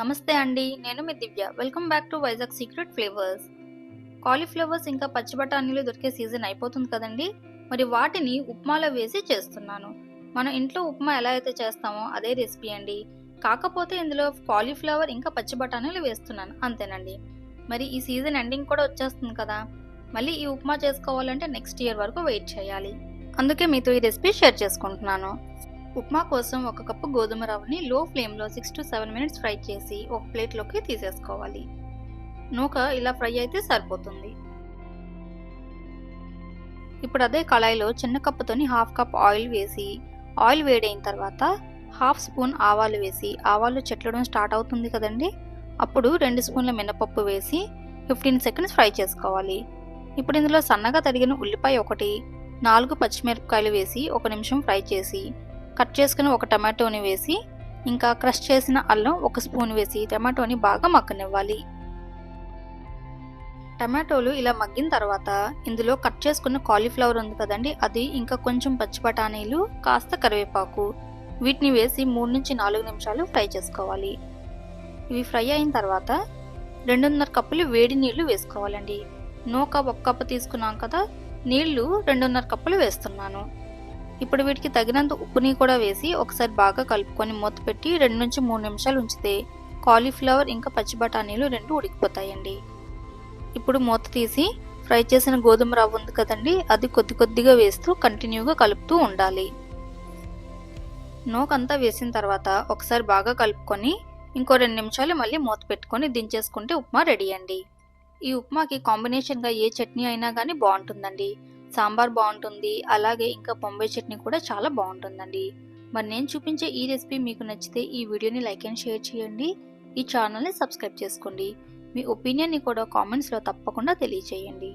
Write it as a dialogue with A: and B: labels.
A: నమస్తే అండి నేను మీ Divya. Welcome back to Vizag secret flavours cauliflowers ఇంకా పచ్చి బఠానీలు దొరికే సీజన్ అయిపోతుంది కదండి? మరి వాటిని ఉప్మాలో వేసి చేస్తున్నాను. మనం ఇంట్లో ఉప్మా ఎలా అయితే చేస్తామో అదే రెసిపీ అండి. కాకపోతే ఇందులో కాలీఫ్లవర్ ఇంకా పచ్చి బఠానీలు వేస్తున్నాను అంతేనండి. మరి ఈ సీజన్ ఎండింగ్ కూడా వచ్చేస్తుంది కదా? మళ్ళీ ఈ ఉప్మా చేసుకోవాలంటే నెక్స్ట్ ఇయర్ వరకు వెయిట్ చేయాలి. అందుకే మీతో ఈ రెసిపీ షేర్ చేసుకుంటున్నాను. ఉప్మా కోసం ఒక కప్పు గోధుమ రవ్వని లో ఫ్లేమ్లో six to seven minutes fry చేసి ఒక ప్లేట్లోకి తీసేసుకోవాలి. నూక ఇలా ఫ్రై అయితే సరిపోతుంది. ఇప్పుడు అదే కళాయిలో చిన్న కప్పుతోని హాఫ్ కప్ ఆయిల్ వేసి ఆయిల్ వేడైన తర్వాత హాఫ్ స్పూన్ ఆవాలు వేసి ఆవాలు చెట్లడం స్టార్ట్ అవుతుంది కదండి? అప్పుడు రెండు స్పూన్ల మినపప్పు వేసి ఫిఫ్టీన్ సెకండ్స్ ఫ్రై చేసుకోవాలి. ఇప్పుడు ఇందులో సన్నగా తరిగిన ఉల్లిపాయ ఒకటి నాలుగు పచ్చిమిరపకాయలు వేసి ఒక నిమిషం ఫ్రై చేసి కట్ చేసుకుని ఒక టమాటోని వేసి ఇంకా క్రష్ చేసిన అల్లం ఒక స్పూన్ వేసి టమాటోని బాగా మగ్గనివ్వాలి. టమాటోలు ఇలా మగ్గిన తర్వాత ఇందులో కట్ చేసుకున్న కాలీఫ్లవర్ ఉంది కదండి అది ఇంకా కొంచెం పచ్చి బఠానీలు కాస్త కరివేపాకు వీటిని వేసి మూడు నుంచి నాలుగు నిమిషాలు ఫ్రై చేసుకోవాలి. ఇవి ఫ్రై అయిన తర్వాత రెండున్నర కప్పులు వేడి నీళ్ళు వేసుకోవాలండి. నూక ఒక కప్పు తీసుకున్నాం కదా నీళ్ళు రెండున్నర కప్పులు వేస్తున్నాను. ఇప్పుడు వీటికి తగినంత ఉప్పుని కూడా వేసి ఒకసారి బాగా కలుపుకొని మూత పెట్టి రెండు నుంచి మూడు నిమిషాలు ఉంచితే కాలీఫ్లవర్ ఇంకా పచ్చి బఠానీలు రెండు ఉడికిపోతాయండి. ఇప్పుడు మూత తీసి ఫ్రై చేసిన గోధుమ రవ్వ ఉంది కదండి అది కొద్ది కొద్దిగా వేస్తూ కంటిన్యూగా కలుపుతూ ఉండాలి. నోకంతా వేసిన తర్వాత ఒకసారి బాగా కలుపుకొని ఇంకో రెండు నిమిషాలు మళ్ళీ మూత పెట్టుకొని దించేసుకుంటే ఉప్మా రెడీ అండి. ఈ ఉప్మాకి కాంబినేషన్గా ఏ చట్నీ అయినా కానీ బాగుంటుందండి. సాంబార్ బాగుంటుంది అలాగే ఇంకా బొంబాయి చట్నీ కూడా చాలా బాగుంటుందండి. మరి నేను చూపించే ఈ రెసిపీ మీకు నచ్చితే ఈ వీడియోని లైక్ అండ్ షేర్ చేయండి. ఈ ఛానల్ని సబ్స్క్రైబ్ చేసుకోండి. మీ ఒపీనియన్ని కూడా కామెంట్స్లో తప్పకుండా తెలియచేయండి.